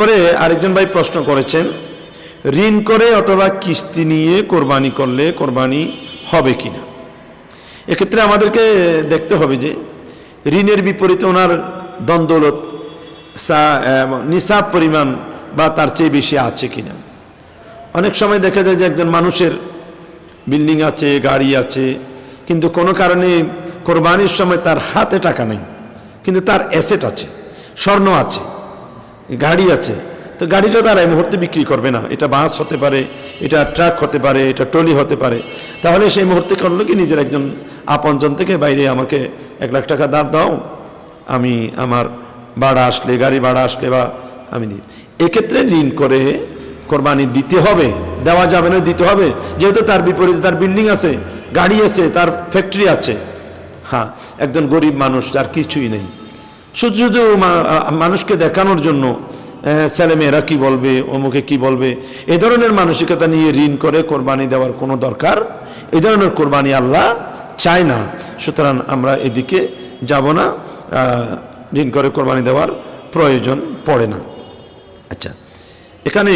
এরপরে আরেকজন ভাই প্রশ্ন করেছেন, ঋণ করে অথবা কিস্তি নিয়ে কোরবানি করলে কোরবানি হবে কিনা? এক্ষেত্রে আমাদেরকে দেখতে হবে যে, ঋণের বিপরীতে ওনার দ্বন্দ্বলত নিসাব পরিমাণ বা তার চেয়ে বেশি আছে কিনা। অনেক সময় দেখা যায় যে একজন মানুষের বিল্ডিং আছে, গাড়ি আছে, কিন্তু কোনো কারণে কোরবানির সময় তার হাতে টাকা নেই, কিন্তু তার অ্যাসেট আছে, স্বর্ণ আছে। গাড়ি আছে, তো গাড়িটা তারা এই মুহূর্তে বিক্রি করবে না। এটা বাস হতে পারে, এটা ট্রাক হতে পারে, এটা ট্রলি হতে পারে। তাহলে সেই মুহূর্তে করল কি, নিজের একজন আপনজন থেকে, বাইরে আমাকে এক লাখ টাকা দাঁড় দাও, আমি আমার ভাড়া আসলে, গাড়ি ভাড়া আসলে বা আমি দিই এক্ষেত্রে ঋণ করে কোরবানি দিতে হবে, দেওয়া যাবে না, দিতে হবে। যেহেতু তার বিপরীতে তার বিল্ডিং আছে, গাড়ি আছে, তার ফ্যাক্টরি আছে। হ্যাঁ একজন গরিব মানুষ, যার কিছুই নেই। শুধু মানুষকে দেখানোর জন্য ছেলেমেয়েরা কি বলবে, অমুকে কি বলবে এই ধরনের মানসিকতা নিয়ে ঋণ করে কোরবানি দেওয়ার কোনো দরকার এই ধরনের কোরবানি আল্লাহ চায় না। সুতরাং আমরা এদিকে যাব না ঋণ করে কোরবানি দেওয়ার প্রয়োজন পড়ে না। আচ্ছা এখানে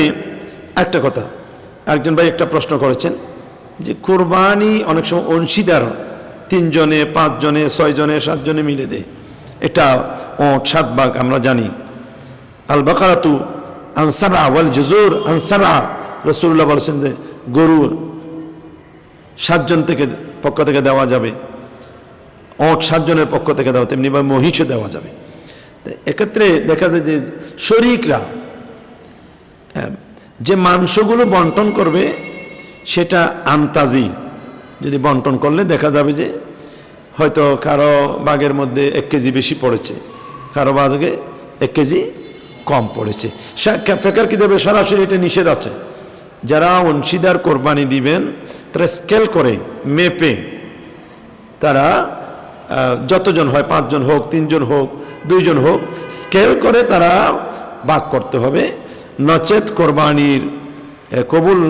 একটা কথা একজন ভাই একটা প্রশ্ন করেছেন যে কোরবানি অনেক সময় অংশীদার, তিনজনে, পাঁচজনে, ছয়জনে, সাতজনে মিলে দেয়। এটা ও সাত ভাগ আমরা জানি। আল বাকারাতু আনসারা ওয়াল জুজুর আনসারা রসুল্লাহ বলছেন যে গরু সাতজন থেকে পক্ষ থেকে দেওয়া যাবে। ওট সাতজনের পক্ষ থেকে দেওয়া তেমনি বা মহিষও দেওয়া যাবে। এক্ষেত্রে দেখা যায় যে শরিকরা হ্যাঁ, যে মাংসগুলো বন্টন করবে সেটা আন্তাজি। যদি বন্টন করলে দেখা যাবে যে হয়তো কারও বাঘের মধ্যে এক কেজি বেশি পড়েছে, কারও বাঘে এক কেজি কম পড়েছে। ফেকার কি দেবে সরাসরি এটা নিষেধ আছে। যারা অংশীদার কোরবানি দিবেন, তারা স্কেল করে, মেপে তারা যতজন হয়, পাঁচজন হোক, তিনজন হোক, দুইজন হোক, স্কেল করে তারা ভাগ করতে হবে। নচেত কোরবানির কবুল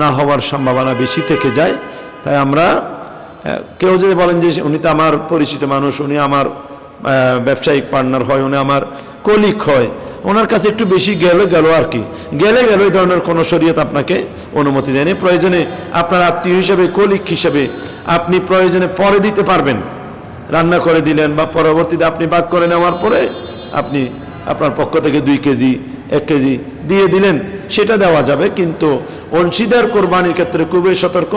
না হওয়ার সম্ভাবনা বেশি থেকে যায়। তাই আমরা কেউ যদি বলেন যে উনি তো আমার পরিচিত মানুষ, উনি আমার ব্যবসায়িক পার্টনার হয়, উনি আমার কলিক হয়, ওনার কাছে একটু বেশি গেলে গেল আর কি। গেলে গেল এই ধরনের কোনো শরীয়ত আপনাকে অনুমতি দেয়নি। প্রয়োজনে আপনার আত্মীয় হিসেবে কলিক হিসেবে আপনি প্রয়োজনে পরে দিতে পারবেন। রান্না করে দিলেন বা পরবর্তীতে আপনি ভাগ করে নেওয়ার পরে আপনি আপনার পক্ষ থেকে দুই কেজি, এক কেজি দিয়ে দিলেন। সেটা দেওয়া যাবে, কিন্তু অংশীদার কোরবানির ক্ষেত্রে খুবই সতর্ক।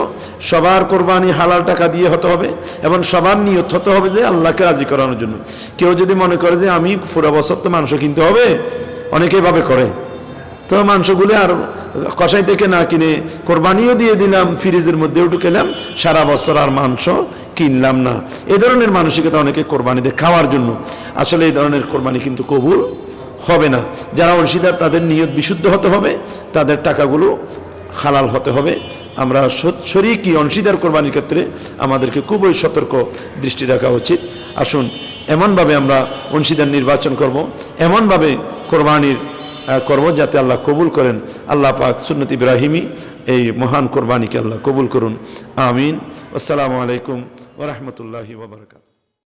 সবার কোরবানি হালাল টাকা দিয়ে হতে হবে এবং সবার নিয়ত হতে হবে যে আল্লাহকে রাজি করানোর জন্য। কেউ যদি মনে করে যে আমি পুরো বছর তো মাংস কিনতে হবে, অনেকে এভাবে করে। তো মাংসগুলো আর কষাই থেকে না কিনে কোরবানিও দিয়ে দিলাম, ফ্রিজের মধ্যেও ঢুকেলাম, সারা বছর আর মাংস কিনলাম না। এ ধরনের মানসিকতা অনেকে কোরবানি খাওয়ার জন্য। আসলে এই ধরনের কোরবানি কিন্তু কবুল হবে না। যারা অংশীদার, তাদের নিয়ত বিশুদ্ধ হতে হবে, তাদের টাকাগুলো হালাল হতে হবে। আমরা শরিকি অংশীদার কোরবানির ক্ষেত্রে আমাদেরকে খুবই সতর্ক দৃষ্টি রাখা উচিত। আসুন, এমনভাবে আমরা অংশীদার নির্বাচন করব, এমনভাবে কোরবানির করব যাতে আল্লাহ কবুল করেন। আল্লাহ পাক সুন্নত ইব্রাহিমি এই মহান কোরবানিকে আল্লাহ কবুল করুন। আমিন। আসসালামু আলাইকুম ওরহমতুল্লাহি ওবরকাত